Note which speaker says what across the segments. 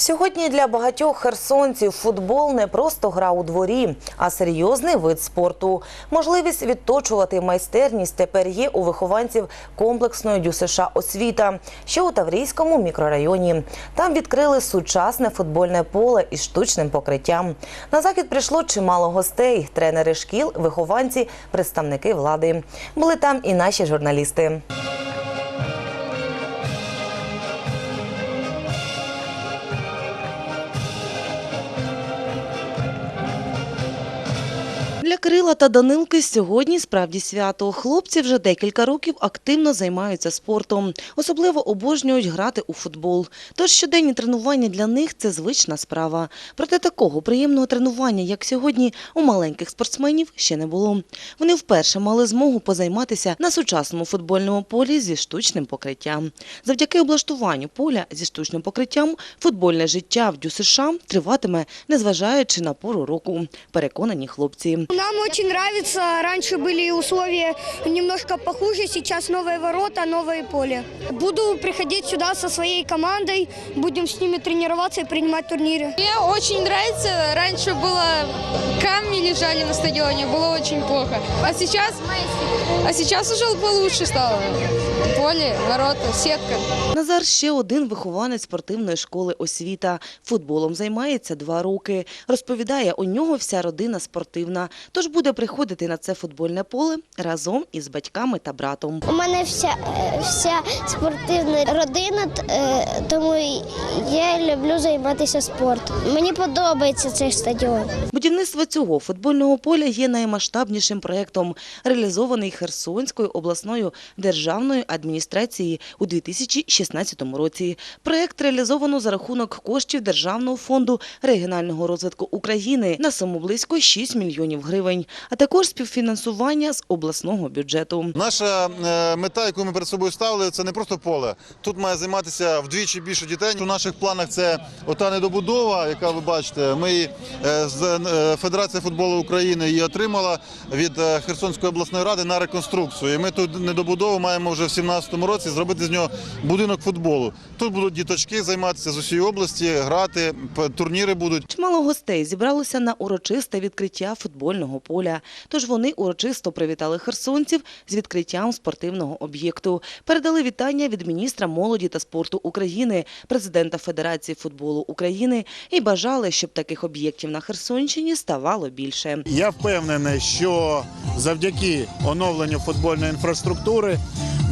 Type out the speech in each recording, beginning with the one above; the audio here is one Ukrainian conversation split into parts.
Speaker 1: Сьогодні для багатьох херсонців футбол не просто гра у дворі, а серйозний вид спорту. Можливість відточувати майстерність тепер є у вихованців комплексної ДЮСШ освіта, що у Таврійському мікрорайоні. Там відкрили сучасне футбольне поле із штучним покриттям. На захід прийшло чимало гостей: тренери шкіл, вихованці, представники влади. Були там і наші журналісти. Для Кирила та Данилки сьогодні справді свято. Хлопці вже декілька років активно займаються спортом. Особливо обожнюють грати у футбол. Тож щоденні тренування для них це звична справа. Проте такого приємного тренування, як сьогодні, у маленьких спортсменів ще не було. Вони вперше мали змогу позайматися на сучасному футбольному полі зі штучним покриттям. Завдяки облаштуванню поля зі штучним покриттям футбольне життя в ДЮСШ триватиме, незважаючи на пору року. Переконані хлопці.
Speaker 2: Нам очень нравится. Раньше были условия немножко похуже, сейчас новые ворота, новое поле. Буду приходить сюда со своей командой, будем с ними тренироваться и принимать турниры.
Speaker 3: Мне очень нравится. Раньше было камни лежали на стадионе, было очень плохо. А сейчас, а сейчас уже получше стало. Поле, ворота, сетка.
Speaker 1: Назар ще один вихованець спортивної школи освіта. Футболом займається два роки. Розповідає, у нього вся родина спортивна, тож буде приходити на це футбольне поле разом із батьками та братом.
Speaker 4: У мене вся, е, вся спортивна родина, е, тому я люблю займатися спортом. Мені подобається цей стадіон.
Speaker 1: Будівництво цього футбольного поля є наймасштабнішим проєктом, реалізований Херсонською обласною державною адміністрацією у 2016 році. Проєкт реалізовано за рахунок коштів Державного фонду регіонального розвитку України на суму близько 6 мільйонів гривень, а також співфінансування з обласного бюджету.
Speaker 5: Наша е, мета, яку ми перед собою ставили, це не просто поле. Тут має займатися вдвічі більше дітей. У наших планах це ота недобудова, яка ви бачите. Ми е, з е, Федерація футболу України її отримала від Херсонської обласної ради на реконструкцію. І ми тут недобудову маємо вже в 2017 році зробити з нього будинок футболу. Тут будуть діточки займатися з усієї області, грати, турніри будуть.
Speaker 1: Чимало гостей зібралося на урочисте відкриття футбольного поля. Тож вони урочисто привітали херсонців з відкриттям спортивного об'єкту. Передали вітання від міністра молоді та спорту України, президента Федерації футболу України і бажали, щоб таких об'єктів на Херсонщині ставало більше.
Speaker 6: Я впевнений, що завдяки оновленню футбольної інфраструктури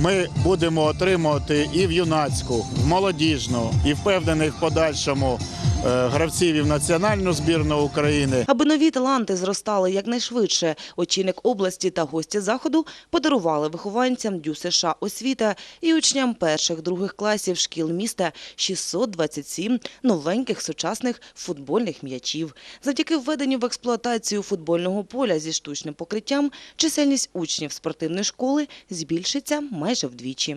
Speaker 6: ми будемо отримувати і в юнацьку, в молодіжну, і впевнений в подальшому гравців і в національну збірну України.
Speaker 1: Аби нові таланти зростали якнайшвидше, очільник області та гості заходу подарували вихованцям ДЮСШ США освіта і учням перших-других класів шкіл міста 627 новеньких сучасних футбольних м'ячів. Завдяки введенню в експлуатацію футбольного поля зі штучним покриттям чисельність учнів спортивної школи збільшиться майже вдвічі.